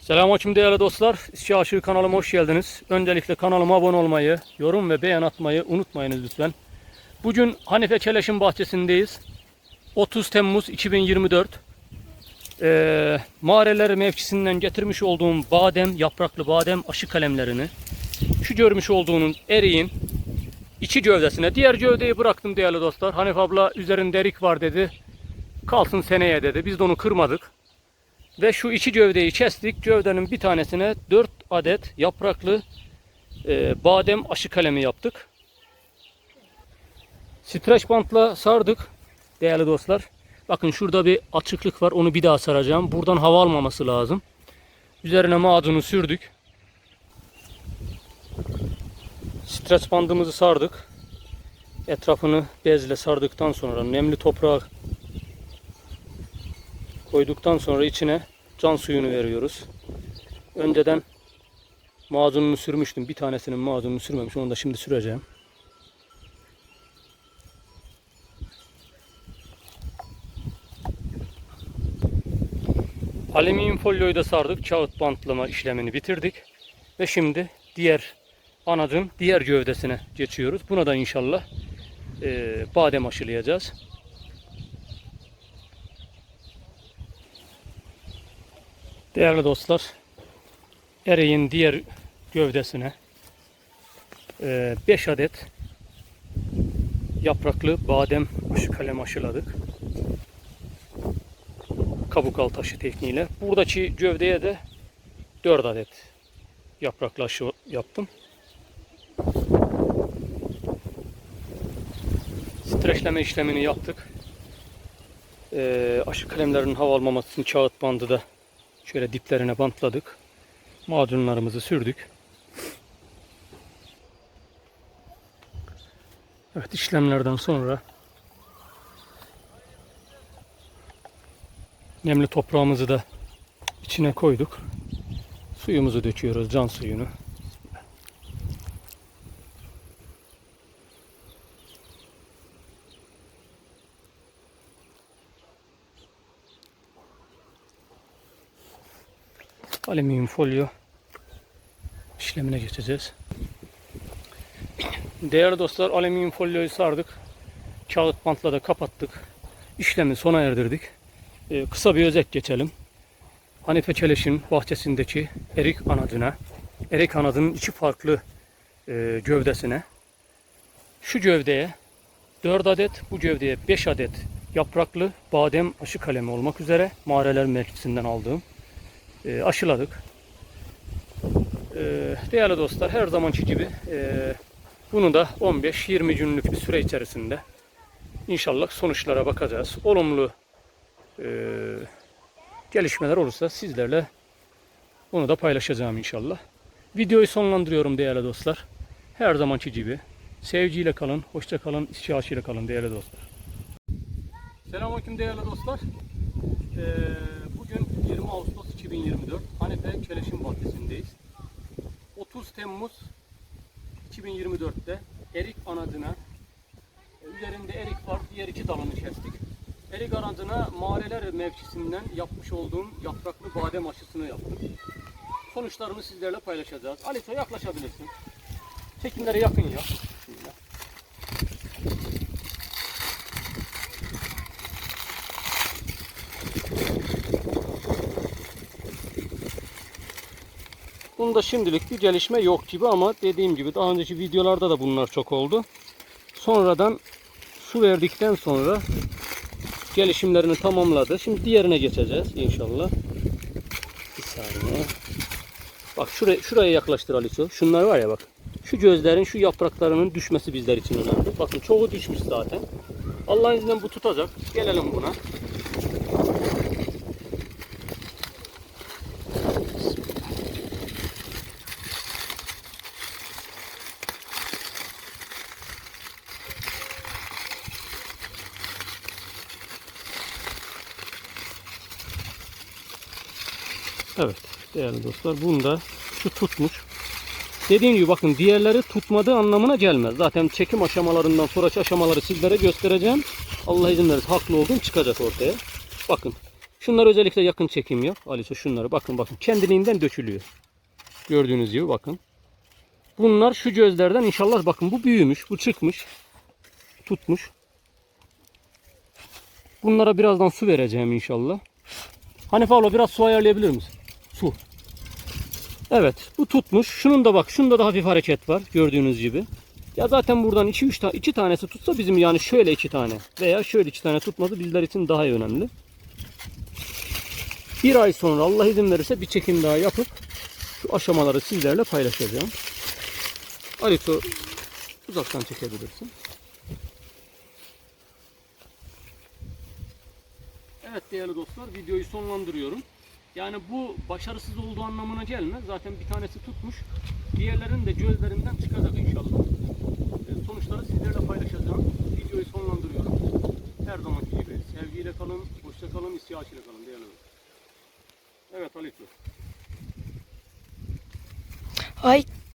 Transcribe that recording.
Selamünaleyküm değerli dostlar. İşçi Aşığı kanalıma hoş geldiniz. Öncelikle kanalıma abone olmayı, yorum ve beğen atmayı unutmayınız lütfen. Bugün Hanife Çeleş'in bahçesindeyiz. 30 Temmuz 2024. Ee, mağareler mevkisinden getirmiş olduğum badem, yapraklı badem aşı kalemlerini şu görmüş olduğunuz eriğin içi gövdesine, diğer gövdeyi bıraktım değerli dostlar. Hanife abla üzerinde erik var dedi. Kalsın seneye dedi. Biz de onu kırmadık. Ve şu iki gövdeyi kestik. Gövdenin bir tanesine 4 adet yapraklı e, badem aşı kalemi yaptık. Streç bantla sardık değerli dostlar. Bakın şurada bir açıklık var. Onu bir daha saracağım. Buradan hava almaması lazım. Üzerine macunu sürdük. Streç bandımızı sardık. Etrafını bezle sardıktan sonra nemli toprağa koyduktan sonra içine can suyunu veriyoruz. Önceden macununu sürmüştüm. Bir tanesinin macununu sürmemiş. Onu da şimdi süreceğim. Alüminyum folyoyu da sardık. Kağıt bantlama işlemini bitirdik. Ve şimdi diğer anadın diğer gövdesine geçiyoruz. Buna da inşallah eee, badem aşılayacağız. Değerli dostlar, ereğin diğer gövdesine 5 adet yapraklı badem aşı kalem aşıladık. Kabuk alt taşı tekniğiyle. Buradaki gövdeye de 4 adet yapraklı aşı yaptım. Streçleme işlemini yaptık. Ee, aşı kalemlerinin hava almaması için kağıt bandı da Şöyle diplerine bantladık. Macunlarımızı sürdük. Evet işlemlerden sonra nemli toprağımızı da içine koyduk. Suyumuzu döküyoruz, can suyunu. Alüminyum folyo işlemine geçeceğiz. Değerli dostlar alüminyum folyoyu sardık. Kağıt bantla da kapattık. İşlemi sona erdirdik. Ee, kısa bir özet geçelim. Hanife Çeleş'in bahçesindeki erik anadına, erik anadının iki farklı e, gövdesine, şu gövdeye 4 adet, bu gövdeye 5 adet yapraklı badem aşı kalemi olmak üzere mağareler merkezinden aldığım e, aşıladık. E, değerli dostlar her zamanki gibi e, bunu da 15-20 günlük bir süre içerisinde inşallah sonuçlara bakacağız. Olumlu e, gelişmeler olursa sizlerle onu da paylaşacağım inşallah. Videoyu sonlandırıyorum değerli dostlar. Her zamanki gibi sevgiyle kalın, hoşça kalın, istişaşıyla kalın değerli dostlar. Selamünaleyküm değerli dostlar. Ee, bugün 20 Ağustos 2024 Hanife Çeleşim Bahçesi'ndeyiz. 30 Temmuz 2024'te erik anadına e, üzerinde erik var diğer iki dalını kestik. Erik anadına mağareler mevkisinden yapmış olduğum yapraklı badem aşısını yaptım. Sonuçlarını sizlerle paylaşacağız. Alito yaklaşabilirsin. Çekimlere yakın yap. Bunda şimdilik bir gelişme yok gibi ama dediğim gibi daha önceki videolarda da bunlar çok oldu. Sonradan su verdikten sonra gelişimlerini tamamladı. Şimdi diğerine geçeceğiz inşallah. Bir saniye. Bak şuraya, şuraya yaklaştır Aliço. Şunlar var ya bak. Şu gözlerin, şu yapraklarının düşmesi bizler için önemli. Bakın çoğu düşmüş zaten. Allah'ın izniyle bu tutacak. Gelelim buna. Evet değerli dostlar bunda şu tutmuş. Dediğim gibi bakın diğerleri tutmadığı anlamına gelmez. Zaten çekim aşamalarından sonraki aşamaları sizlere göstereceğim. Allah izin verirse haklı olduğum çıkacak ortaya. Bakın Şunları özellikle yakın çekim yap. Aliso şunları bakın bakın kendiliğinden dökülüyor. Gördüğünüz gibi bakın. Bunlar şu gözlerden inşallah bakın bu büyümüş, bu çıkmış. Tutmuş. Bunlara birazdan su vereceğim inşallah. Hanife abla biraz su ayarlayabilir misin? Su. Evet bu tutmuş. Şunun da bak şunda da hafif hareket var gördüğünüz gibi. Ya zaten buradan 2 3 ta iki tanesi tutsa bizim yani şöyle iki tane veya şöyle iki tane tutması bizler için daha iyi önemli. Bir ay sonra Allah izin verirse bir çekim daha yapıp şu aşamaları sizlerle paylaşacağım. Alito uzaktan çekebilirsin. Evet değerli dostlar videoyu sonlandırıyorum. Yani bu başarısız olduğu anlamına gelmez. Zaten bir tanesi tutmuş. Diğerlerinin de gözlerinden çıkacak inşallah. E, Sonuçları sizlerle paylaşacağım. Videoyu sonlandırıyorum. Her zamanki gibi sevgiyle kalın, hoşça kalın, istiyaç ile kalın değerli. Evet Alito. Ay